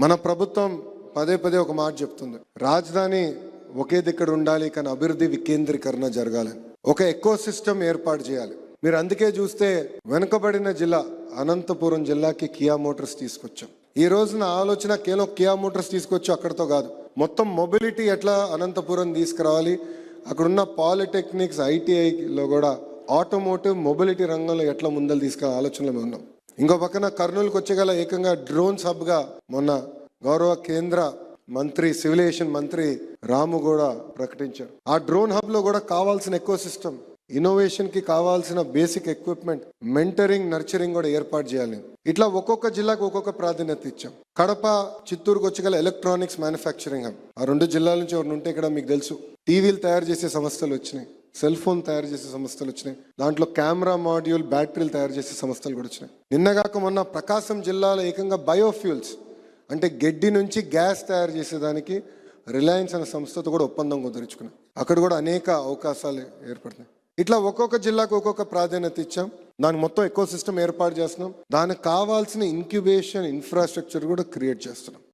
మన ప్రభుత్వం పదే పదే ఒక మాట చెప్తుంది. రాజధాని ఒకే దగ్గర ఉండాలి కానీ అభివృద్ధి వికేంద్రీకరణ జరగాలని ఒక ఎకో సిస్టమ్ ఏర్పాటు చేయాలి. మీరు అందుకే చూస్తే వెనుకబడిన జిల్లా అనంతపురం జిల్లాకి కియా మోటార్స్ తీసుకొచ్చాం. ఈ రోజున ఆలోచన కేవలం కియా మోటార్స్ తీసుకొచ్చి అక్కడితో కాదు. మొత్తం మొబిలిటీ ఎట్లా అనంతపురం తీసుకురావాలి? అక్కడున్న పాలిటెక్నిక్స్ ఐటీఐలో కూడా ఆటోమోటివ్ మొబిలిటీ రంగంలో ఎట్లా ముందలు తీసుకురా ఆలోచనలో ఉన్నాం. ఇంకో పక్కన కర్నూలుకు వచ్చేగల ఏకంగా డ్రోన్స్ హబ్గా మొన్న గౌరవ కేంద్ర మంత్రి సివిలేషన్ మంత్రి రాము కూడా ప్రకటించారు. ఆ డ్రోన్ హబ్లో కూడా కావాల్సిన ఎకో సిస్టమ్ ఇన్నోవేషన్కి కావాల్సిన బేసిక్ ఎక్విప్మెంట్ మెంటరింగ్ నర్చరింగ్ కూడా ఏర్పాటు చేయాలి. ఇట్లా ఒక్కొక్క జిల్లాకు ఒక్కొక్క ప్రాధాన్యత ఇచ్చాం. కడప చిత్తూరుకు వచ్చి ఎలక్ట్రానిక్స్ మ్యానుఫ్యాక్చరింగ్ హబ్. ఆ రెండు జిల్లాల నుంచి ఎవరిని ఉంటే ఇక్కడ మీకు తెలుసు. టీవీలు తయారు చేసే సంస్థలు వచ్చినాయి. సెల్ ఫోన్ తయారు చేసే సంస్థలు వచ్చినాయి. దాంట్లో కెమెరా మాడ్యూల్ బ్యాటరీలు తయారు చేసే సంస్థలు కూడా వచ్చినాయి. నిన్నగాక మొన్న ప్రకాశం జిల్లాలో ఏకంగా బయోఫ్యూల్స్ అంటే గడ్డి నుంచి గ్యాస్ తయారు చేసేదానికి రిలయన్స్ అనే సంస్థతో కూడా ఒప్పందం కుదుర్చుకున్నాం అక్కడ కూడా అనేక అవకాశాలు ఏర్పడుతున్నాయి ఇట్లా ఒక్కొక్క జిల్లాకు ఒక్కొక్క ప్రాధాన్యత ఇచ్చాం. దానికి మొత్తం ఎకో సిస్టమ్ ఏర్పాటు చేస్తున్నాం. దానికి కావాల్సిన ఇంక్యుబేషన్ ఇన్ఫ్రాస్ట్రక్చర్ కూడా క్రియేట్ చేస్తున్నాం.